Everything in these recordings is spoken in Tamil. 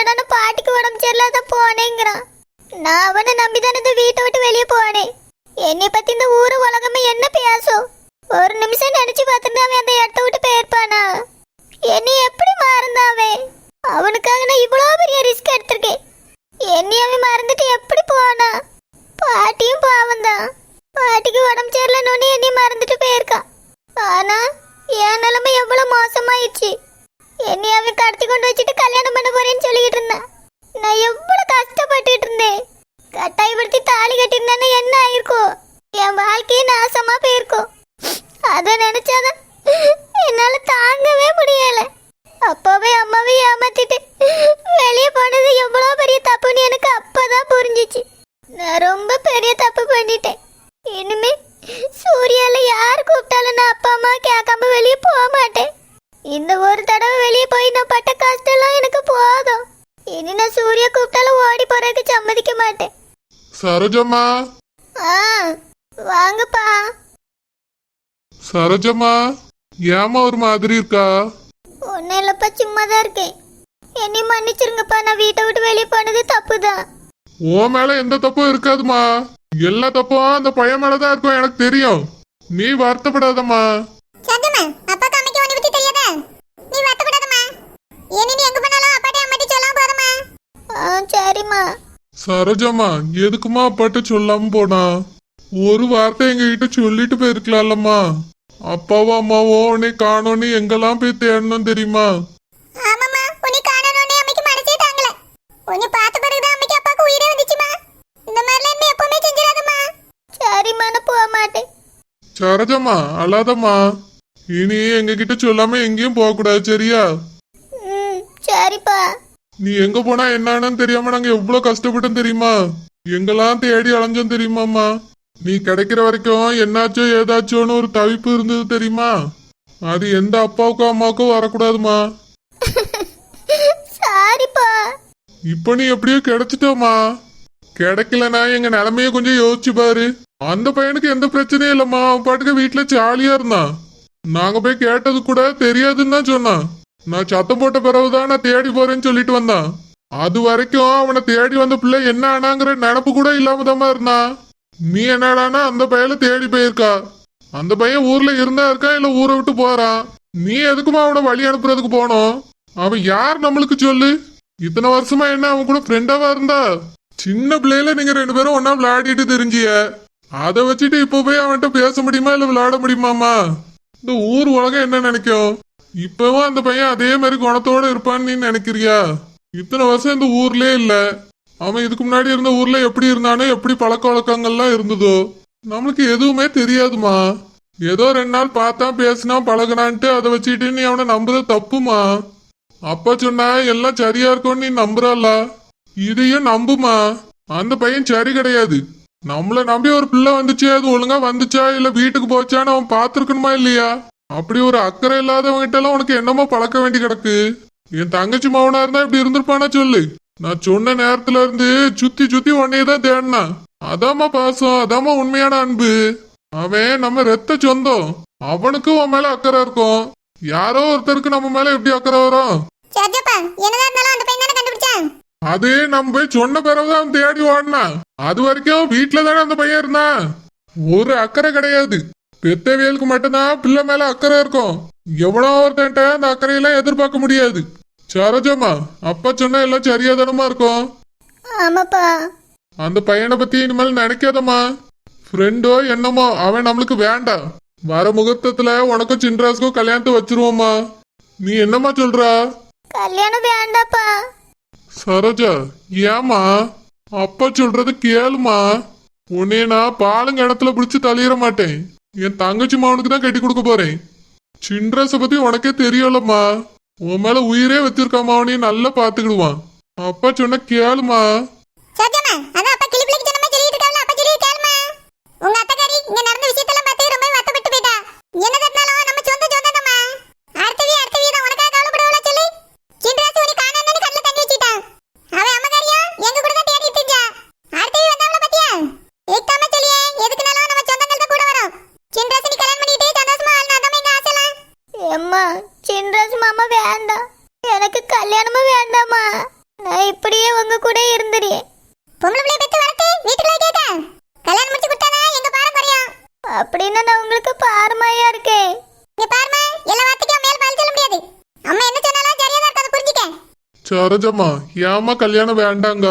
இப்போ பாட்டிக்கு உடம்பு சரியில்லாத போனேங்கிறான். நான் அவனை நம்பி தானே இந்த வீட்டை விட்டு வெளியே போனேன். என்னை பத்தி இந்த ஊர் உலகமே என்ன பேசும் ஒரு நிமிஷம் நினைச்சு பார்த்துட்டு அவன் அந்த இடத்த விட்டு போயிருப்பானா? என்னை எப்படி மறந்தாவே அவனுக்காக நான் இவ்வளோ பெரிய ரிஸ்க் எடுத்திருக்கேன். என்னை அவன் மறந்துட்டு எப்படி போனா? பாட்டியும் பாவம் தான் பாட்டிக்கு உடம்பு சரியில்லைன்னு என்னை மறந்துட்டு போயிருக்கான். ஆனா என் நிலைமை எவ்வளோ மோசமாயிடுச்சு என்னை அவன் கடத்தி கொண்டு வச்சுட்டு கல்யாணம் பண்ண போறேன்னு சொல்லிக்கிட்டு இருந்தான் நான் எவ்வளவு கஷ்டப்பட்டுட்டு இருந்தேன் கட்டாயப்படுத்தி தாலி கட்டியிருந்தானே என்ன ஆயிருக்கும் என் வாழ்க்கையே நாசமா போயிருக்கும் அதை நினைச்சாதான் என்னால தாங்கவே முடியல அப்பாவே அம்மாவே ஏமாத்திட்டு வெளியே போனது எவ்வளவு பெரிய தப்புன்னு எனக்கு அப்பதான் புரிஞ்சிச்சு நான் ரொம்ப பெரிய தப்பு பண்ணிட்டேன் இனிமே சூர்யால யார் கூப்பிட்டாலும் நான் அப்பா அம்மா கேட்காம வெளியே போக மாட்டேன். இந்த ஒரு தடவை வெளியே போய் நான் பட்ட கஷ்டம்லாம் எனக்கு போதும். இனி நான் சூர்யா கூப்பிட்டாலும் ஓடி போறதுக்கு சம்மதிக்க மாட்டேன். சரோஜம்மா. ஆ வாங்கப்பா. சரோஜம்மா ஏமா ஒரு மாதிரி இருக்கா? ஒன்றும் இல்லைப்பா சும்மா தான் இருக்கேன். என்னை மன்னிச்சிருங்கப்பா நான் வீட்டை விட்டு வெளியே போனது தப்பு தான் உன் மேல எந்த தப்பும் இருக்காதுமா எல்லா தப்பும் அந்த பையன் மேலதான் இருக்கும் எனக்கு தெரியும். நீ வருத்தப்படாதம்மா. சத்தியமா அப்பாக்கு அம்மைக்கு உன்னை பத்தி தெரியாதா? நீ வருத்தப்படாதம்மா. இனி நீ எங்க போனாலும் அப்பாட்டி அம்மாட்டி சொல்லாம போறமா ஆ சரிம்மா. சரோஜம்மா எதுக்குமா அப்பாட்ட சொல்லாம போனா? ஒரு வார்த்தை எங்ககிட்ட சொல்லிட்டு போயிருக்கலாம்லம்மா. அப்பாவோ அம்மாவோ உன்னை காணோன்னு எங்கெல்லாம் போய் தேடணும் தெரியுமா ஆமாம்மா உன்னை காணணும்னே அம்மைக்கு மனசே தாங்கல உன்னை பார்த்த பிறகுதான் அம்மைக்கு அப்பாக்கு உயிரே வந்துச்சுமா இந்த மாதிரிலாம் இனிமே எப்பவுமே செஞ்சிடாதம்மா சரிம்மா நான் போக மாட்டேன் சரோஜம்மா அழாதம்மா. இனி எங்ககிட்ட சொல்லாம எங்கேயும் போக கூடாது சரியா சரிப்பா. நீ எங்க போனா என்னன்னு தெரியாம நாங்க எவ்வளவு கஷ்டப்பட்டோம் தெரியுமா? எங்கெல்லாம் தேடி அலைஞ்சோம் தெரியுமாம்மா? நீ கிடைக்கிற வரைக்கும் என்னாச்சோ ஏதாச்சோன்னு ஒரு தவிப்பு இருந்தது தெரியுமா? அது எந்த அப்பாவுக்கும் அம்மாவுக்கும் வரக்கூடாதுமா. சாரிப்பா. இப்போ நீ எப்படியோ கிடைச்சிட்டோமா கிடைக்கலனா எங்க நிலைமைய கொஞ்சம் யோசிச்சு பாரு. அந்த பையனுக்கு எந்த பிரச்சனையும் இல்லம்மா. அவன் பாட்டுக்கு வீட்டுல ஜாலியா இருந்தான். நாங்க போய் கேட்டது கூட தெரியாதுன்னு தான் சொன்னான். நான் சத்தம் போட்ட பிறகுதான் நான் தேடி போறேன்னு சொல்லிட்டு வந்தான். அது வரைக்கும் அவனை தேடி வந்த பிள்ளை என்ன ஆனாங்கிற நினப்பு கூட இல்லாம இருந்தான் நீ என்னடானா அந்த பையல தேடி போயிருக்கா. அந்த பையன் ஊர்ல இருந்தா இருக்கா இல்ல ஊரை விட்டு போறான் நீ எதுக்குமா அவனை வழி அனுப்புறதுக்கு போனோம்? அவன் யார் நம்மளுக்கு சொல்லு? இத்தனை வருஷமா என்ன அவன் கூட ஃப்ரெண்டாவா இருந்தா? சின்ன பிள்ளையில நீங்க ரெண்டு பேரும் ஒன்னா விளையாடிட்டு தெரிஞ்சிய. அதை வச்சுட்டு இப்போ போய் அவன்கிட்ட பேச முடியுமா இல்ல விளையாட முடியுமாமா இந்த ஊர் உலகம் என்ன நினைக்கும்? இப்பவும் அந்த பையன் அதே மாதிரி குணத்தோட இருப்பான்னு நீ நினைக்கிறியா? இத்தனை வருஷம் இந்த ஊர்லயே இல்ல. அவன் இதுக்கு முன்னாடி இருந்த ஊர்ல எப்படி இருந்தானோ எப்படி பழக்க வழக்கங்கள்லாம் இருந்ததோ நம்மளுக்கு எதுவுமே தெரியாதுமா. ஏதோ ரெண்டு நாள் பார்த்தா பேசினா பழகுனான்ட்டு அதை வச்சுட்டு நீ அவனை நம்புறது தப்புமா? அப்பா சொன்னா எல்லாம் சரியா இருக்கும்னு நீ நம்புறல்ல இதையும் நம்புமா? அந்த பையன் சரி கிடையாது. நம்மள நம்பி ஒரு பிள்ளை வந்துச்சு அது ஒழுங்கா வந்துச்சா இல்ல வீட்டுக்கு போச்சான்னு அவன் பார்த்துருக்கணுமா இல்லையா? அப்படி ஒரு அக்கறை இல்லாதவங்கிட்ட எல்லாம் உனக்கு என்னமோ பழக்க வேண்டி கிடக்கு. என் தங்கச்சி மவனா இருந்தா இப்படி இருந்திருப்பானா சொல்லு. நான் சொன்ன நேரத்துல இருந்து சுத்தி சுத்தி உன்னையே தான் தேடினா. அதாம்மா பாசம் அதாம்மா உண்மையான அன்பு. அவன் நம்ம ரத்த சொந்தம். அவனுக்கும் உன் மேல அக்கறை இருக்கும். யாரோ ஒருத்தருக்கு நம்ம மேல எப்படி அக்கறை வரும்? என்னதான் இருந்தாலும் அந்த அது நம்ம போய் சொன்ன பிறகுதான் தேடி ஓடினான் அது வரைக்கும் வீட்டுல தானே அந்த பையன் இருந்தான். ஒரு அக்கறை கிடையாது. பெத்தவியலுக்கு மட்டும்தான் பிள்ளை மேல அக்கறை இருக்கும். எவ்வளோ ஒருத்தன்ட்ட அந்த அக்கறையெல்லாம் எதிர்பார்க்க முடியாது. சரோஜம்மா அப்பா சொன்னா எல்லாம் சரியாதானமா இருக்கும்? ஆமாப்பா. அந்த பையனை பத்தி இனிமேல் நினைக்காதம்மா. ஃப்ரெண்டோ என்னமோ அவன் நம்மளுக்கு வேண்டாம். வர முகூர்த்தத்துல உனக்கும் சின்ராஸ்க்கும் கல்யாணத்தை வச்சிருவோம்மா. நீ என்னம்மா சொல்றா? கல்யாணம் வேண்டாப்பா. சரோஜா ஏமா அப்பா சொல்றது கேளுமா உன்னே நான் பாலுங்க இடத்துல பிடிச்சி தள்ளிட மாட்டேன். என் தங்கச்சி மாவனுக்கு தான் கட்டி கொடுக்க போறேன். சின்ரஸை பத்தி உனக்கே தெரியலம்மா. உன் மேல உயிரே வச்சிருக்கா மாவனையும் நல்லா பாத்துக்கிடுவான் அப்பா சொன்ன கேளுமா கிளி பிள்ளைக்கு சொன்ன மாதிரி சொல்லிட்டு இருக்காங்க அப்பா சொல்லி கேளுமா உங்க அத்தைக்காரி இங்க நடந்த விஷயத்தெல்லாம் பார்த்து ரொம்ப வருத்தப்பட்டு போயிட்டா என்னது இருந்தாலும் நம்ம சொந்த சொந்தம் தாம்மா அடுத்தவி அடுத்தவி தான் உனக்காக கவலைப்படுவல சொல்லி சின்ராசு உனக்கு காணான்னு கண்ணில் தண்ணி வச்சிட்டான் அவன் அம்மகாரியா எங்க கூட தான் தேடிட்டு இருந்தா அடுத்தவி வந்தாவள பாத்தியா ஏத்தாம சொல்லியே எதுக்குனாலும் நம்ம சொந்தங்கள் தான் கூட வரும் சின்ராசு நீ கல்யாணம் பண்ணிட்டு சந்தோஷமா வாழணும் அதான் எங்க ஆசைலாம் எம்மா சின்ராசு உங்க கூட இருந்துறேன் பொம்பளை பிள்ளை பெத்து வளர்த்து வீட்டுக்குள்ள கேட்க கல்யாணம் முடிச்சு கொடுத்தானே எங்க பாரம் குறையும் நான் உங்களுக்கு பாரமாயா இருக்கேன் இங்க பாருமா எல்லா வார்த்தைக்கும் மேல் பால் சொல்ல முடியாது. அம்மா என்ன சொன்னாலும் சரியா தான் இருக்காது புரிஞ்சுக்க. சரோஜம்மா ஏம்மா கல்யாணம் வேண்டாங்க?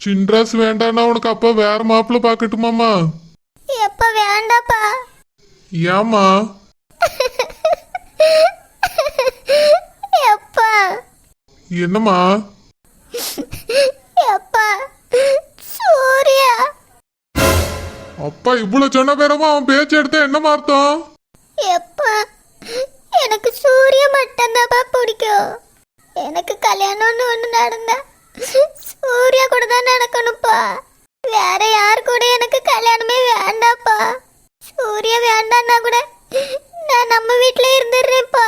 சின்ராஸ் வேண்டான்னா உனக்கு அப்பா வேற மாப்பிள்ள பாக்கட்டுமாமா எப்ப வேண்டாப்பா? ஏம்மா? எப்பா? என்னம்மா? எப்பா? அப்பா இவ்வளவு சொன்ன பேரமா அவன் பேச்சு எடுத்த என்ன அர்த்தம் எப்பா எனக்கு சூரிய மட்டும்தான்ப்பா பிடிக்கும். எனக்கு கல்யாணம்னு ஒன்று நடந்தா சூர்யா கூட தான் நடக்கணும்ப்பா. வேற யார் கூட எனக்கு கல்யாணமே வேண்டாப்பா சூர்யா வேண்டான்னா கூட நான் நம்ம வீட்டில் இருந்துடுறேன்ப்பா.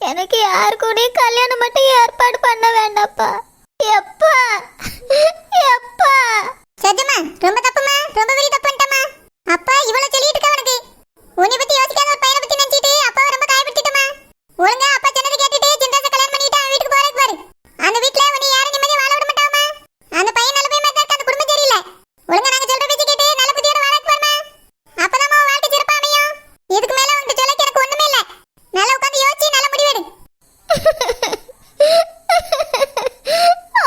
எனக்கு யார் கூடயும் கல்யாணம் மட்டும் ஏற்பாடு பண்ண வேண்டாப்பா எப்பா எப்பா சஜமா ரொம்ப தப்புமா ரொம்ப பெரிய தப்பு பண்ணிட்டமா அப்பா இவ்வளவு சொல்லிட்டு இருக்க உனக்கு உன்னை பத்தி யோசிக்காத ஒரு பையனை பத்தி நினைச்சிட்டு அப்பாவை ரொம்ப காயப்படுத்திட்டமா ஒழுங்கா அப்பா சொன்னதை கேட்டுட்டு சிந்தாச கல்யாணம் பண்ணிட்டு அவன் வீட்டுக்கு போறதுக்கு பாரு அந்த வீட்ல உன்னை யாரும் நிம்மதியா வாழ விட மாட்டாமா அந்த பையன் நல்ல பையன் மாதிரி தான் இருக்கு, அந்த குடும்பம் சரியில்லை ஒழுங்கா நாங்க சொல்ற பேச்சு கேட்டு நல்ல புத்தியோட வாழக்கு பாருமா அப்பதான் உன் வாழ்க்கை சிறப்பா அமையும் இதுக்கு மேல உன்கிட்ட சொல்ல எனக்கு ஒண்ணுமே இல்ல நல்லா உட்காந்து யோசிச்சு நல்ல முடிவெடு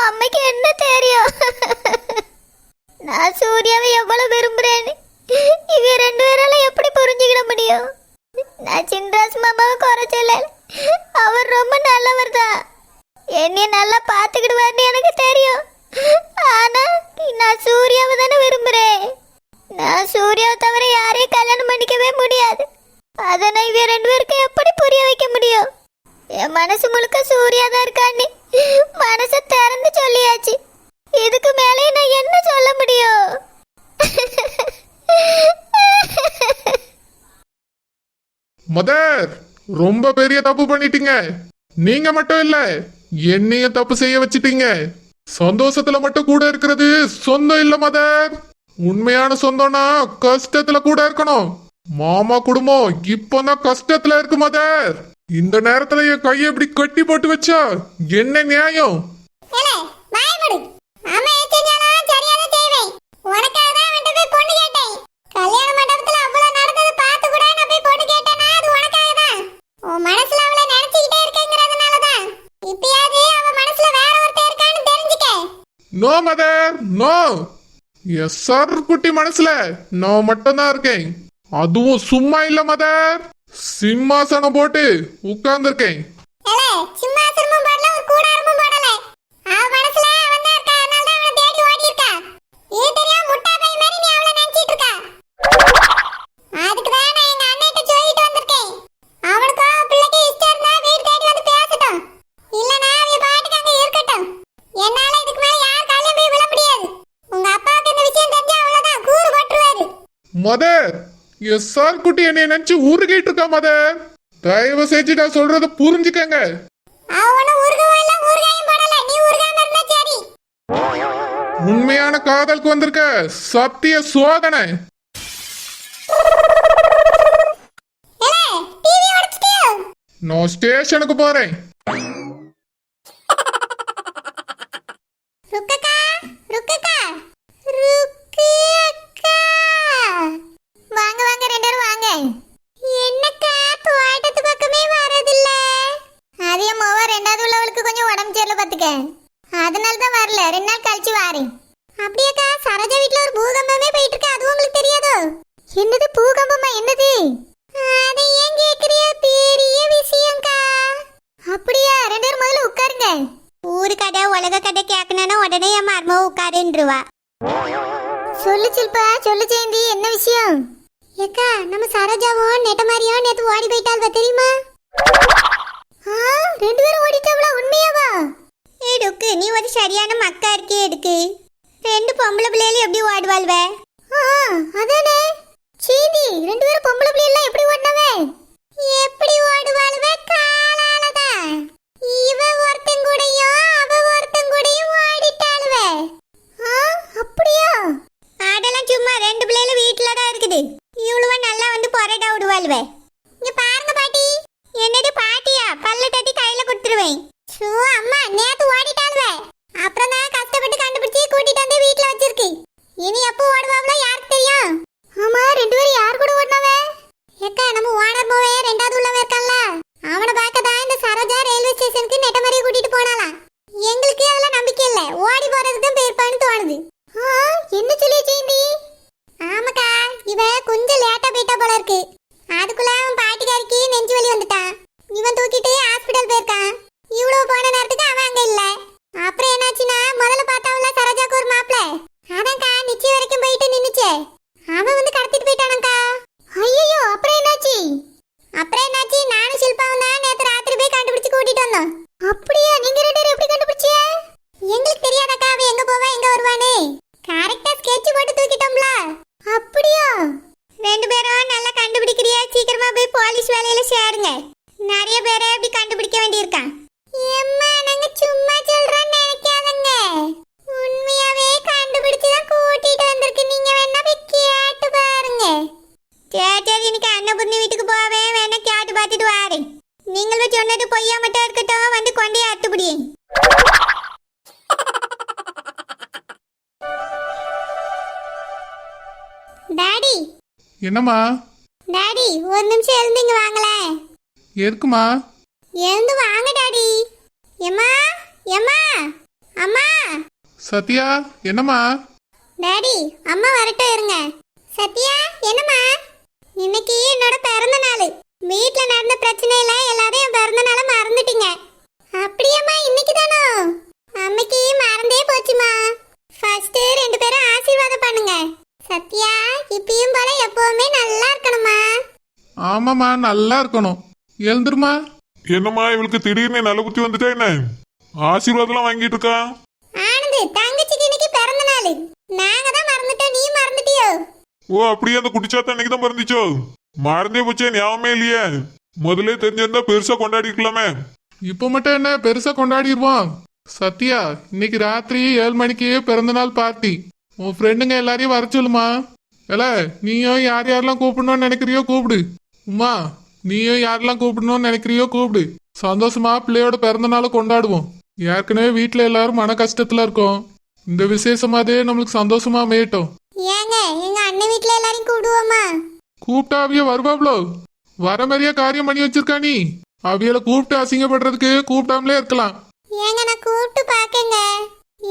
அம்மைக்கு என்ன தெரியும் நான் சூர்யாவை எவ்வளவு விரும்புறேன்னு இவ ரெண்டு பேரால எப்படி புரிஞ்சுக்கிட முடியும் நான் சின்ராஸ் மாமாவை குறை சொல்லல அவர் ரொம்ப நல்லவர் தான் என்னைய நல்லா பார்த்துக்கிடுவார்னு எனக்கு தெரியும் ஆனா நான் சூர்யாவை தானே விரும்புறேன் நான் சூர்யாவை தவிர யாரையும் கல்யாணம் பண்ணிக்கவே முடியாது அதை நான் இவ ரெண்டு பேருக்கு எப்படி புரிய வைக்க முடியும் என் மனசு முழுக்க சூர்யா தான் இருக்கான்னு. மனசை திறந்து சொல்லியாச்சு. இதுக்கு மேலே நான் என்ன சொல்ல முடியும்? மதர் ரொம்ப பெரிய தப்பு பண்ணிட்டீங்க. நீங்க மட்டும் இல்ல என்னைய தப்பு செய்ய வச்சிட்டீங்க. சந்தோஷத்துல மட்டும் கூட இருக்கிறது சொந்தம் இல்ல மதர். உண்மையான சொந்தம்னா கஷ்டத்துல கூட இருக்கணும். மாமா குடும்பம் இப்பதான் கஷ்டத்துல இருக்கு மதர். இந்த நேரத்துல என் கையை இப்படி கட்டி போட்டு வச்சா என்ன நியாயம். No mother no yes sir குட்டி மனசுல நான் மட்டும்தான் இருக்கேன். அதுவும் சும்மா இல்ல மதர் சிம்மாசனம் போட்டு உட்கார்ந்துருக்கேன். ஏலே, சிம்மாசனமும் போடல, ஒரு கூடாரமும் போடல. அவ மனசுல அவன் தான் இருக்கா, அதனால தான் அவனை தேடி ஓடி இருக்கா. இது தெரியாம முட்டா பையன் மாதிரி நீ அவளை நினைச்சிட்டு இருக்கா. அதுக்கு தான் நான் எங்க அண்ணன்கிட்ட சொல்லிட்டு வந்திருக்கேன். அவனுக்கும் அவன் பிள்ளைக்கும் இஷ்டம் இருந்தா வீடு தேடி வந்து பேசட்டும். இல்லனா அவ பாட்டுக்கு அங்க இருக்கட்டும். என்னால இதுக்கு மேல யார் காலையும் போய் விழ முடியாது. உங்க அப்பாவுக்கு இந்த விஷயம் தெரிஞ்சா அவ்வளவுதான், கூறு போட்டுருவாரு. மதர் எஸ் சார் குட்டி என்னை நினைச்சு உருகிட்டு இருக்கா மதர் தயவு செஞ்சு நான் சொல்றத புரிஞ்சுக்கங்க. உண்மையான காதலுக்கு வந்திருக்க சத்திய சோதனை? நான் ஸ்டேஷனுக்கு போறேன் ருக்கக்கா ருக்கக்கா ருக்கு அக்கா வாங்க வாங்க ரெண்டு பேரும் வாங்க என்னக்கா தோட்டத்து பக்கமே வரதில்ல அது என் மோவா ரெண்டாவது உள்ளவளுக்கு கொஞ்சம் உடம்பு சரியில்லை பாத்துக்க அதனால தான் வரல ரெண்டு நாள் கழிச்சு வாரேன் அப்படியாக்கா சரோஜா வீட்ல ஒரு பூகம்பமே போயிட்டு இருக்கு அது உங்களுக்கு தெரியாதோ என்னது பூகம்பமா என்னது அதை ஏன் கேக்குறியா பெரிய விஷயம்க்கா அப்படியா ரெண்டு பேரும் முதல்ல உட்காருங்க ஊரு கடை உலக கடை கேட்கணும்னா உடனே என் மருமக உட்காருன்றுவா. சொல்லு சில்பா சொல்லு ஜெயந்தி என்ன விஷயம்? ஏக்கா நம்ம சரோஜாவும் நெட்ட மாதிரியும் நேத்து ஓடி போயிட்டாள்வா தெரியுமா? ரெண்டு பேரும் ஓடிட்டாங்களா உண்மையாவா? எடுக்கு நீ ஒரு சரியான மக்கா இருக்கே எடுக்கு ரெண்டு பொம்பளை பிள்ளைகளும் எப்படி ஓடுவாள்வ? அதானே. சீதி ரெண்டு பேரும் பொம்பளை பிள்ளைகள் எப்படி ஓடினவே? எப்படி ஓடுவாள்வ? காலாலதான். சரி எனக்கு இன்னைக்கு அன்னபூர்ணி வீட்டுக்கு போவேன் வேணா கேட்டு பார்த்துட்டு வாரேன் நீங்களும் சொன்னது பொய்யா மட்டும் இருக்கட்டும் வந்து கொண்டே அத்துப்படியே டாடி. என்னம்மா? டாடி ஒரு நிமிஷம் எழுந்துங்க வாங்கல எதுக்குமா எழுந்து வாங்க டாடி. எம்மா எம்மா அம்மா. சத்யா என்னம்மா? டாடி அம்மா வரட்டும் இருங்க. சத்யா என்னம்மா? இன்னைக்கு என்னோட பிறந்த நாள். வீட்ல நடந்த பிரச்சனையில எல்லாரும் என் பிறந்த நாளை மறந்துட்டீங்க. அப்படியாம்மா இன்னைக்கு தானோ? அம்மைக்கு மறந்தே போச்சுமா ஃபர்ஸ்ட் ரெண்டு பேரும் ஆசீர்வாதம் பண்ணுங்க. சத்யா இப்பயும் போல எப்பவுமே நல்லா இருக்கணுமா ஆமாம்மா நல்லா இருக்கணும். எழுந்துருமா? என்னம்மா இவளுக்கு திடீர்னு நல்ல புத்தி வந்துட்டா என்ன? ஆசீர்வாதம்லாம் வாங்கிட்டு இருக்கா? ஆனந்து தங்கச்சிக்கு இன்னைக்கு பிறந்த நாள் நாங்க தான் மறந்துட்டோம் நீ மறந்துட்டியோ ஓ அப்படியே அந்த குடிச்சாத்த இன்னைக்கு தான் பிறந்துச்சோ? மறந்தே போச்சே ஞாபகமே இல்லையே. முதல்ல தெரிஞ்சிருந்தா பெருசா கொண்டாடிக்கலாமே இப்போ மட்டும் என்ன பெருசா கொண்டாடிடுவோம் சத்யா இன்னைக்கு ராத்திரி ஏழு மணிக்கு பிறந்தநாள் பார்ட்டி உன் ஃப்ரெண்டுங்க எல்லாரையும் வர சொல்லுமா? இல்ல நீயும் யார் யாரெல்லாம் கூப்பிடணும்னு நினைக்கிறியோ கூப்பிடு. உமா நீயும் யாரெல்லாம் கூப்பிடணும்னு நினைக்கிறியோ கூப்பிடு. சந்தோஷமா பிள்ளையோட பிறந்த நாளை கொண்டாடுவோம். ஏற்கனவே வீட்டில் எல்லாரும் மன கஷ்டத்துல இருக்கோம். இந்த விசேஷமாதே நம்மளுக்கு சந்தோஷமா மேயட்டும் எங்க அண்ணன் வீட்ல எல்லாரையும் கூடுவோமா? கூப்பிட்டா அவிய வருவாப்ளோ? வர மாதிரியா காரியம் பண்ணி வச்சிருக்கா நீ? அவியலை கூப்பிட்டு அசிங்கப்படுறதுக்கு கூப்பிடாமலே இருக்கலாம். ஏங்க நான் கூப்பிட்டு பாக்கங்க.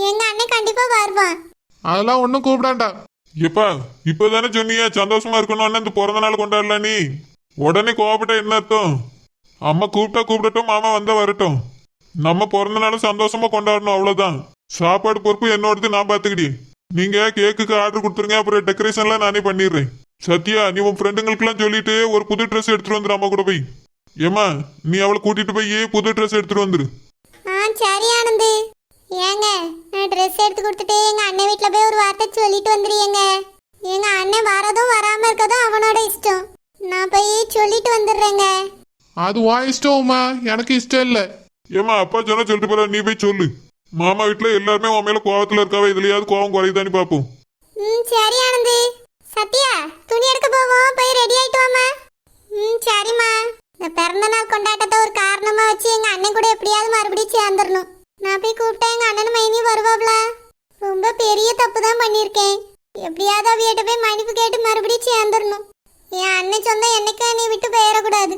எங்க அண்ணன் கண்டிப்பா வருவான். அதெல்லாம் ஒன்றும் கூப்பிடாண்டா. எப்பா இப்பதானே சொன்னீங்க சந்தோஷமா இருக்கணும்னு இந்த பிறந்த நாள் கொண்டாடலாம் நீ? உடனே கோவப்பட்ட என்ன அர்த்தம்? அம்மா கூப்பிட்டா கூப்பிடட்டும் மாமா வந்தா வரட்டும். நம்ம பிறந்த நாள் சந்தோஷமா கொண்டாடணும் அவ்வளவுதான். சாப்பாடு பொறுப்பு என்னோடது நான் பாத்துக்கிடி நீங்க கேக்குக்கு ஆர்டர் கொடுத்துருங்க அப்புறம் டெக்கரேஷன்லாம் நானே பண்ணிடுறேன். சத்யா நீ உன் ஃப்ரெண்டுங்களுக்குலாம் சொல்லிட்டு ஒரு புது ட்ரெஸ் எடுத்துட்டு வந்துரு அம்மா கூட போய். ஏமா நீ அவளை கூட்டிட்டு போய் புது ட்ரெஸ் எடுத்துட்டு வந்துரு? ஆ சரி ஆனந்து. ஏங்க நான் ட்ரெஸ் எடுத்து கொடுத்துட்டு எங்க அண்ணன் வீட்ல போய் ஒரு வார்த்தை சொல்லிட்டு வந்துடுறீங்க எங்க அண்ணன் வரதும் வராம இருக்கதும் அவனோட இஷ்டம். நான் போய் சொல்லிட்டு வந்துடுறேங்க. அது உன் இஷ்டம் உமா. எனக்கு இஷ்டம் இல்லை. ஏமா அப்பா சொன்னா சொல்லிட்டு போற நீ போய் சொல்லு. மாமா வீட்டுல எல்லாருமே உன் மேல கோவத்துல இருக்காவ இதுலயாவது கோவம் குறையுதான்னு பாப்போம். ம் சரி ஆனந்தி. சத்யா துணி எடுக்க போவோம் போய் ரெடி ஆயிட்டு வாமா ம் சரிம்மா. இந்த பிறந்த நாள் கொண்டாட்டத்தை ஒரு காரணமா வச்சு எங்க அண்ணன் கூட எப்படியாவது மறுபடியும் சேர்ந்துடணும். நான் போய் கூப்பிட்டா எங்க அண்ணன் மைனி வருவாப்ல. ரொம்ப பெரிய தப்பு தான் பண்ணியிருக்கேன். எப்படியாவது அவியிட்ட போய் மன்னிப்பு கேட்டு மறுபடியும் சேர்ந்துடணும். என் அண்ணன் சொந்தம் என்னைக்கும் நீ விட்டு போயிடக்கூடாது.